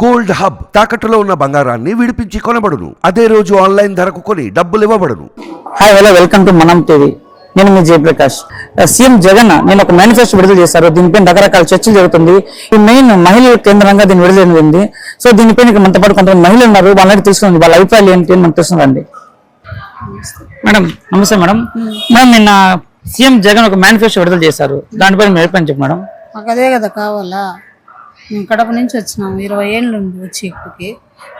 Gold hub తాకట్టులో ఉన్న బంగారాన్ని విడిపించి కొనబడును. అదే రోజు ఆన్లైన్ ధరకు కొని డబ్బులు ఇవ్వబడును. Hi hello welcome to Manam TV నేను మీ జయప్రకాష్. సీఎం జగన్ నేను ఒక మేనిఫెస్టో విడుదల చేశారు. దీనిపైన రకరకాల చర్చలు జరుగుతుంది. ఈ మెయిన్ మహిళల కేంద్రంగా దీన్ని విడుదల జరిగింది. సో దీనిపైన ఇక్కడ మనతో పాటు కొంతమంది మహిళలు ఉన్నారు. వాళ్ళని తెలుసుకుంది వాళ్ళ అభిప్రాయాలు ఏంటి అని మనకు తెలుస్తుందండి మేడం నమస్తే మేడం మేడం నిన్న సీఎం జగన్ ఒక మేనిఫెస్టో విడుదల చేశారు. దానిపైన మీ అభిప్రాయం చెప్పు మేడం అదే కదా కావాలా? మేము కడప నుంచి వచ్చినాము. ఇరవై ఏళ్ళు ఉంది వచ్చి ఇప్పటికి.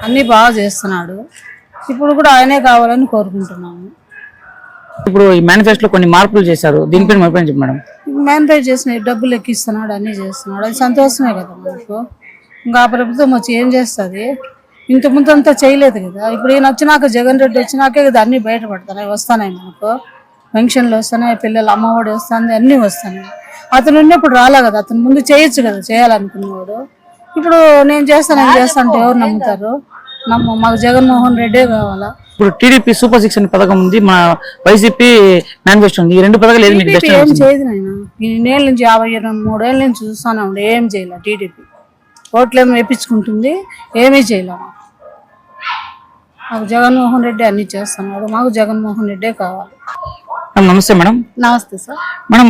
అన్నీ బాగా చేస్తున్నాడు. ఇప్పుడు కూడా ఆయనే కావాలని కోరుకుంటున్నాము. ఇప్పుడు ఈ మేనిఫెస్టోలో కొన్ని మార్పులు చేశారు. దీనిపైన మీ అభిప్రాయం చెప్పు మేడం. మ్యాన్పేట్ చేసిన డబ్బులు ఎక్కిస్తున్నాడు అన్నీ చేస్తున్నాడు. అది సంతోషమే కదా మనకు. ఇంకా ఆ ప్రభుత్వం వచ్చి ఏం చేస్తుంది? ఇంత ముందు అంతా చేయలేదు కదా. ఇప్పుడు ఈయన వచ్చినాక జగన్ రెడ్డి వచ్చినాకే కదా అన్నీ బయటపడుతున్నాయి వస్తున్నాయి మనకు. పెన్షన్లు వస్తున్నాయి పిల్లలు అమ్మఒడి వస్తుంది అన్నీ వస్తున్నాయి. అతను ఉన్నప్పుడు రాలే కదా అతను ముందు చేయొచ్చు కదా చేయాలనుకున్నవాడు. ఇప్పుడు నేను చేస్తాను నేను చేస్తాను అంటే ఎవరు నమ్ముతారు? నమ్మ మాకు జగన్మోహన్ రెడ్డే కావాలా? ఇప్పుడు టీడీపీ సూపర్ సిక్స్ అనే పథకం ఉంది మన వైసీపీ మేనిఫెస్టో ఉంది. ఈ రెండు పథకాలు ఏది మీకు బెస్ట్ ఏం చేయదు నాయన. ఇన్నేళ్ళ నుంచి యాభై ఇరవై మూడేళ్ళ నుంచి చూస్తానే ఏం చేయలే టీడీపీ. ఓట్లేమో వేపించుకుంటుంది ఏమీ చేయలే మాకు జగన్మోహన్ రెడ్డి అన్ని చేస్తున్నాడు మాకు జగన్మోహన్ రెడ్డే కావాలి. నమస్తే మేడం. నమస్తే సార్. మేడం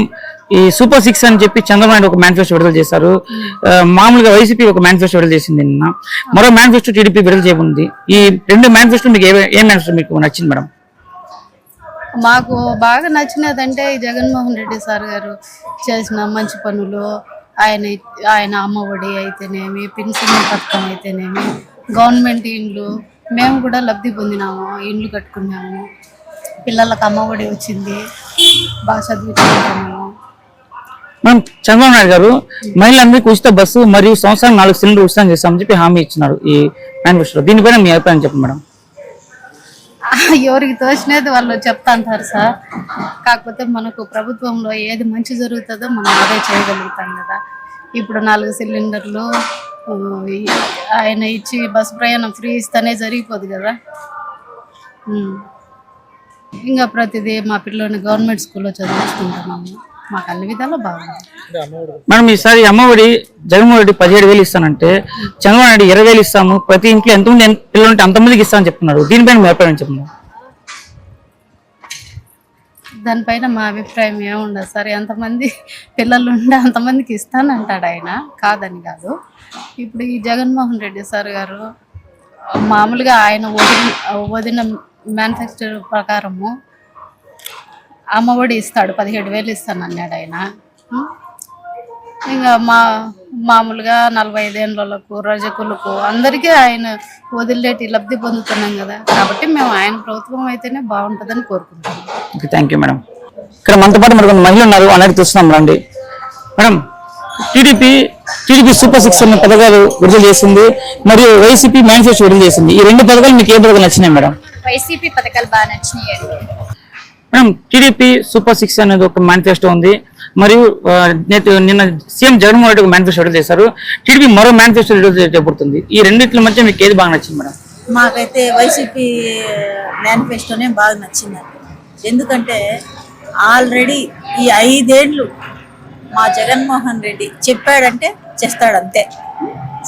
ఈ సూపర్ సిక్స్ అని చెప్పి చంద్రబాబు ఒక మేనిఫెస్టో విడుదల చేశారు. మామూలుగా వైసీపీ ఒక మేనిఫెస్టో విడుదల చేసింది నిన్న. మరో మేనిఫెస్టో టీడీపీ విడుదల చేయబడింది ఈ రెండు మేనిఫెస్టో మీకు ఏ మేనిఫెస్టో మీకు నచ్చింది మేడం? మాకు బాగా నచ్చినదంటే జగన్మోహన్ రెడ్డి సార్ గారు చేసిన మంచి పనులు ఆయన ఆయన అమ్మఒడి అయితేనేమి పెన్షన్ పథకం అయితేనేమి గవర్నమెంట్ ఇండ్లు మేము కూడా లబ్ధి పొందినాము ఇండ్లు కట్టుకున్నాము. పిల్లలకు అమ్మఒడి వచ్చింది. బాగా చదువుకుంటున్నాము చంద్రబాబు నాయుడు గారు మహిళలందరికీ ఉచిత బస్సు మరియు సంవత్సరం నాలుగు సిలిండర్ ఉచితం చేస్తామని చెప్పి హామీ ఇచ్చినారు ఈ మేనిఫెస్టో దీనిపైన మీ అభిప్రాయం చెప్పండి మేడం. ఎవరికి తోచినది వాళ్ళు చెప్తాంటారు సార్. కాకపోతే మనకు ప్రభుత్వంలో ఏది మంచి జరుగుతుందో మనం అదే చేయగలుగుతాం కదా. ఇప్పుడు నాలుగు సిలిండర్లు ఆయన ఇచ్చి బస్ ప్రయాణం ఫ్రీ ఇస్తేనే జరిగిపోదు కదా. ఇంకా ప్రతిదీ మా పిల్లోని గవర్నమెంట్ స్కూల్లో చదివించుకుంటున్నాము మాకు అన్ని విధాలు బాగుంది. మేడం ఈసారి అమ్మఒడి జగన్మోహన్ రెడ్డి పదిహేడు వేలు ఇస్తానంటే చంద్రబాబు నాయుడు ఇరవై వేలు ఇస్తాము ప్రతి ఇంట్లో ఎంతమంది ఎంత- పిల్లలు ఉంటే అంతమందికి ఇస్తామని చెప్తున్నారు. దీనిపైన మీ అభిప్రాయం చెప్పండి? దానిపైన మా అభిప్రాయం ఏముండదు. సార్ ఎంతమంది పిల్లలు ఉంటే అంతమందికి ఇస్తానంటాడు ఆయన. కాదని కాదు. ఇప్పుడు ఈ జగన్మోహన్ రెడ్డి సార్ గారు మామూలుగా ఆయన వదిన వదిన మ్యానుఫ్యాక్చర్ ప్రకారము అమ్మఒడి ఇస్తాడు పదిహేడు వేలు ఇస్తాను అన్నాడు ఆయన. ఇంకా మా మామూలుగా నలభై ఐదేళ్ళకు రజకులకు అందరికీ ఆయన వదిలేటి లబ్ధి పొందుతున్నాం కదా. కాబట్టి మేము ఆయన ప్రభుత్వం అయితేనే బాగుంటుందని కోరుకుంటున్నాం. ఓకే థ్యాంక్ యూ మేడం ఇక్కడ మనతో పాటు మరి కొన్ని మహిళలు ఉన్నారు అనేది చూస్తున్నాం రండి. Madam TDP TDP super six అనే పథకాలు విడుదల చేసింది మరియు వైసీపీ మేనిఫెస్టో విడుదల చేసింది. ఈ రెండు పథకాలు మీకు ఏ పథకాలు నచ్చినాయి మేడం వైసీపీ పథకాలు బాగా నచ్చినాయండి మేడం టీడీపీ సూపర్ సిక్స్ అనేది ఒక మేనిఫెస్టో ఉంది. మరియు నిన్న సీఎం జగన్మోహన్ రెడ్డి ఒక మేనిఫెస్టో విడుదల చేశారు. టీడీపీ మరో మేనిఫెస్టో విడుదల చేయబడుతుంది ఈ రెండింటి మధ్య మీకు ఏది బాగా నచ్చింది మేడం? మాకైతే వైసీపీ మేనిఫెస్టోనే బాగా నచ్చిందండి ఎందుకంటే ఆల్రెడీ ఈ ఐదేండ్లు మా జగన్మోహన్ రెడ్డి చెప్పాడంటే చేస్తాడు అంతే.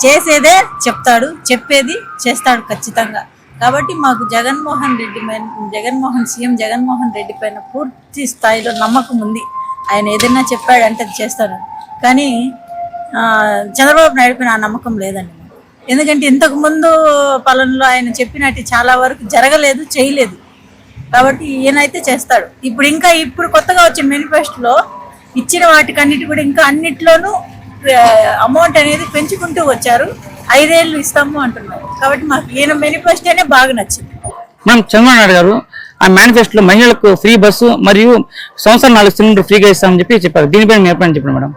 చేసేదే చెప్తాడు చెప్పేది చేస్తాడు ఖచ్చితంగా. కాబట్టి మాకు జగన్మోహన్ రెడ్డి పైన జగన్మోహన్ సీఎం జగన్మోహన్ రెడ్డి పైన పూర్తి స్థాయిలో నమ్మకం ఉంది. ఆయన ఏదైనా చెప్పాడంటే అది చేస్తాను కానీ చంద్రబాబు నాయుడు పైన ఆ నమ్మకం లేదండి ఎందుకంటే ఇంతకుముందు పలనలో పాలనలో ఆయన చెప్పినట్టు చాలా వరకు జరగలేదు చేయలేదు. కాబట్టి ఈయనైతే చేస్తాడు. ఇప్పుడు ఇంకా ఇప్పుడు కొత్తగా వచ్చే మేనిఫెస్టోలో ఇచ్చిన వాటికన్నిటి కూడా ఇంకా అన్నిట్లోనూ అమౌంట్ అనేది పెంచుకుంటూ వచ్చారు. ఐదేళ్ళు ఇస్తాము అంటున్నారు కాబట్టి మాకు ఈయన మేనిఫెస్టోనే బాగా నచ్చింది. మేడం చంద్రబాబు నాయుడు గారు ఆ మేనిఫెస్టోలో మహిళలకు ఫ్రీ బస్సు మరియు సంవత్సరం నాలుగు సిలిండర్ ఫ్రీగా ఇస్తామని చెప్పి చెప్పారు. దీనిపైన మీ అభిప్రాయం చెప్పండి మేడం.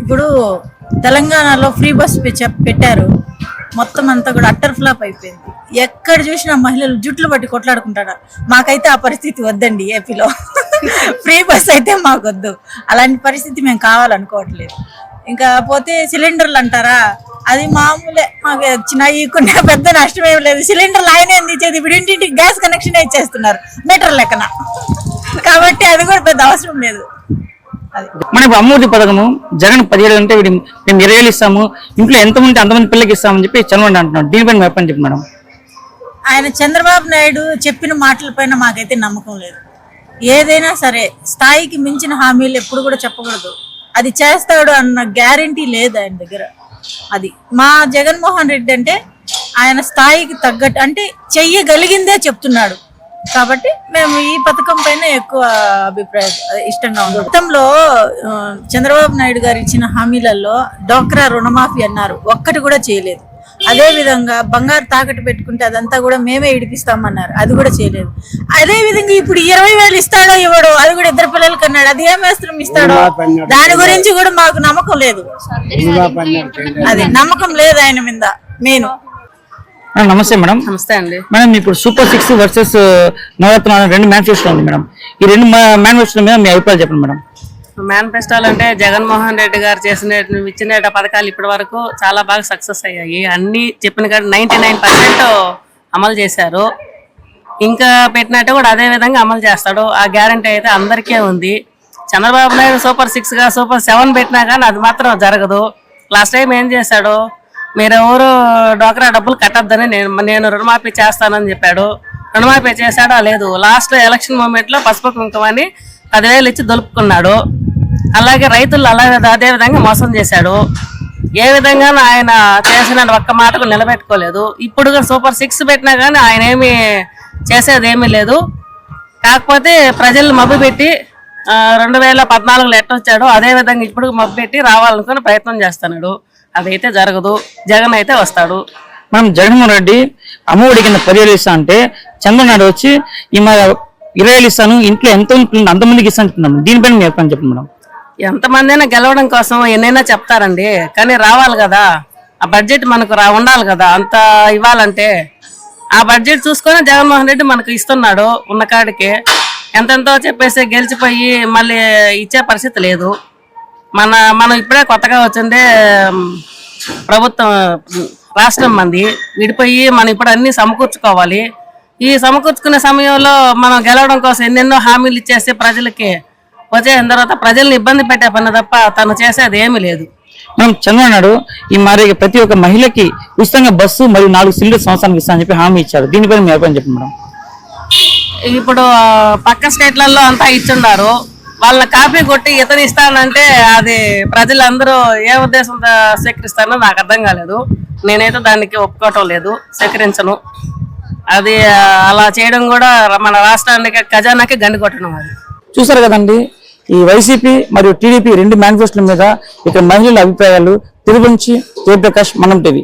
ఇప్పుడు తెలంగాణలో ఫ్రీ బస్ పె- చెప్- పెట్టారు. మొత్తం అంతా కూడా అట్టర్ ఫ్లాప్ అయిపోయింది. ఎక్కడ చూసినా మహిళలు జుట్లు పట్టి కొట్లాడుకుంటారు? మాకైతే ఆ పరిస్థితి వద్దండి ఏపీలో. ఫ్రీ బస్ అయితే మాకొద్దు. అలాంటి పరిస్థితి మేము కావాలనుకోవట్లేదు. ఇంకా పోతే సిలిండర్లు అంటారా? అది మామూలే. మాకు చిన్న ఈకున్న పెద్ద నష్టం ఏం లేదు. సిలిండర్లు ఆయనే అందించేది. ఇప్పుడు ఇంటింటికి గ్యాస్ కనెక్షన్ ఇచ్చేస్తున్నారు. మీటర్ లెక్కన. కాబట్టి అది కూడా పెద్ద అవసరం లేదు. మన ఇప్పుడు అమ్మఒడి పథకము జగన్ పదిహేడు అంటే వీడి మేము ఇరవై వేలు ఇస్తాము. ఇంట్లో ఎంతమంది అంతమంది పిల్లలకి ఇస్తామని చెప్పి చంద్రబాబు అంటున్నాడు. దీనిపైన మీ అభిప్రాయం చెప్పండి మేడం. ఆయన చంద్రబాబు నాయుడు చెప్పిన మాటలపైన మాకైతే నమ్మకం లేదు. ఏదైనా సరే స్థాయికి మించిన హామీలు ఎప్పుడు కూడా చెప్పకూడదు. అది చేస్తాడు అన్న గ్యారంటీ లేదు ఆయన దగ్గర. అది మా జగన్మోహన్ రెడ్డి అంటే ఆయన స్థాయికి తగ్గట్టు అంటే చెయ్యగలిగిందే చెప్తున్నాడు. కాబట్టి మేము ఈ పథకం పైన ఎక్కువ అభిప్రాయం ఇష్టంగా ఉంది గతంలో చంద్రబాబు నాయుడు గారు ఇచ్చిన హామీలలో డోక్రా రుణమాఫీ అన్నారు. ఒక్కటి కూడా చేయలేదు. అదే విధంగా బంగారు తాకట్టు పెట్టుకుంటే అదంతా కూడా మేమే ఇడిపిస్తామన్నారు. అది కూడా చేయలేదు. అదే విధంగా ఇప్పుడు ఇరవై వేలు ఇస్తాడో ఇవ్వడో అది కూడా ఇద్దరు పిల్లలకి అన్నాడు అది ఏం వేస్త్రం ఇస్తాడో దాని గురించి కూడా మాకు నమ్మకం లేదు. అది నమ్మకం లేదు ఆయన మీద మెయిన్ మేడం నమస్తే మేడం. నమస్తే అండి. మేడం ఇప్పుడు సూపర్ సిక్స్ వర్సెస్ నవరత్న రెండు మేనిఫెస్టో ఉంది మేడం. ఈ రెండు మేనిఫెస్టో మీద మీ అభిప్రాయం చెప్పండి మేడం. మేనిఫెస్టోలు అంటే జగన్మోహన్ రెడ్డి గారు చేసిన ఇచ్చిన పథకాలు ఇప్పటి వరకు చాలా బాగా సక్సెస్ అయ్యాయి. అన్ని చెప్పిన కాదు నైన్టీ నైన్ పర్సెంట్ అమలు చేశారు. ఇంకా పెట్టినట్టు కూడా అదే విధంగా అమలు చేస్తాడు. ఆ గ్యారంటీ అయితే అందరికీ ఉంది. చంద్రబాబు నాయుడు సూపర్ సిక్స్గా సూపర్ సెవెన్ పెట్టినా కానీ అది మాత్రం జరగదు. లాస్ట్ టైం ఏం చేశాడు? మీరెవరు డోకరా డబ్బులు కట్టద్దని నేను నేను రుణమాఫీ చేస్తానని చెప్పాడు. రుణమాఫీ చేశాడా? లేదు. లాస్ట్ ఎలక్షన్ మూమెంట్లో పసుపు కుంకుమని పదివేలు ఇచ్చి దొలుపుకున్నాడు. అలాగే రైతులు అలాగే అదే విధంగా మోసం చేశాడు. ఏ విధంగా ఆయన చేసిన ఒక్క మాటకు నిలబెట్టుకోలేదు. ఇప్పుడు సూపర్ సిక్స్ పెట్టినా కానీ ఆయన ఏమి చేసేది ఏమీ లేదు. కాకపోతే ప్రజలు మబ్బు పెట్టి రెండు వేల పద్నాలుగులో ఎట్ట వచ్చాడో అదే విధంగా ఇప్పుడు మబ్బు పెట్టి రావాలనుకుని ప్రయత్నం చేస్తున్నాడు. అదైతే జరగదు. జగన్ అయితే వస్తాడు. మనం జగన్మోహన్ రెడ్డి అమ్మఒడి కింద పదివేలు ఇస్తా అంటే చంద్రనాడు వచ్చి ఈ ఇరవై ఇస్తాను ఇంట్లో ఎంత ఉంటుంది అంతమందికి ఇస్తాను అంటున్నాను. దీనిపైన మీ అభిప్రాయం చెప్పండి మేడం. ఎంతమంది అయినా గెలవడం కోసం ఎన్నైనా చెప్తారండి కానీ రావాలి కదా. ఆ బడ్జెట్ మనకు రా ఉండాలి కదా. అంత ఇవ్వాలంటే ఆ బడ్జెట్ చూసుకొని జగన్మోహన్ రెడ్డి మనకు ఇస్తున్నాడు ఉన్న కాడికి. ఎంతెంతో చెప్పేసి గెలిచిపోయి మళ్ళీ ఇచ్చే పరిస్థితి లేదు. మన మనం ఇప్పుడే కొత్తగా వచ్చిందే ప్రభుత్వం రాష్ట్రం మంది. విడిపోయి మనం ఇప్పుడు అన్నీ సమకూర్చుకోవాలి. ఈ సమకూర్చుకునే సమయంలో మనం గెలవడం కోసం ఎన్నెన్నో హామీలు ఇచ్చేసి ప్రజలకి వచ్చేసిన తర్వాత ప్రజల్ని ఇబ్బంది పెట్టే పని తప్ప తను చేసేది ఏమీ లేదు. మనం చంద్రబాబు ఈ మరి ప్రతి ఒక్క మహిళకి ఉచితంగా బస్సు మరియు నాలుగు సిలిండర్ సంవత్సరానికి ఇస్తానని చెప్పి హామీ ఇచ్చారు. దీనిపైన మీ అభిప్రాయం చెప్పండి మేడం. ఇప్పుడు పక్క స్టేట్లలో అంతా ఇచ్చున్నారు వాళ్ళ కాపీ కొట్టి ఇతను ఇస్తానంటే అది ప్రజలందరూ ఏ ఉద్దేశంతో స్వీకరిస్తారో నాకు అర్థం కాలేదు. నేనైతే దానికి ఒప్పుకోవటం లేదు స్వీకరించను. అది అలా చేయడం కూడా మన రాష్ట్రానికి ఖజానాకి గండి కొట్టడం అది. చూసారు కదండి ఈ వైసీపీ మరియు టీడీపీ రెండు మేనిఫెస్టోల మీద ఇక్కడ మహిళల అభిప్రాయాలు తిరుగు నుంచి జయప్రకాష్ మనం టీవీ.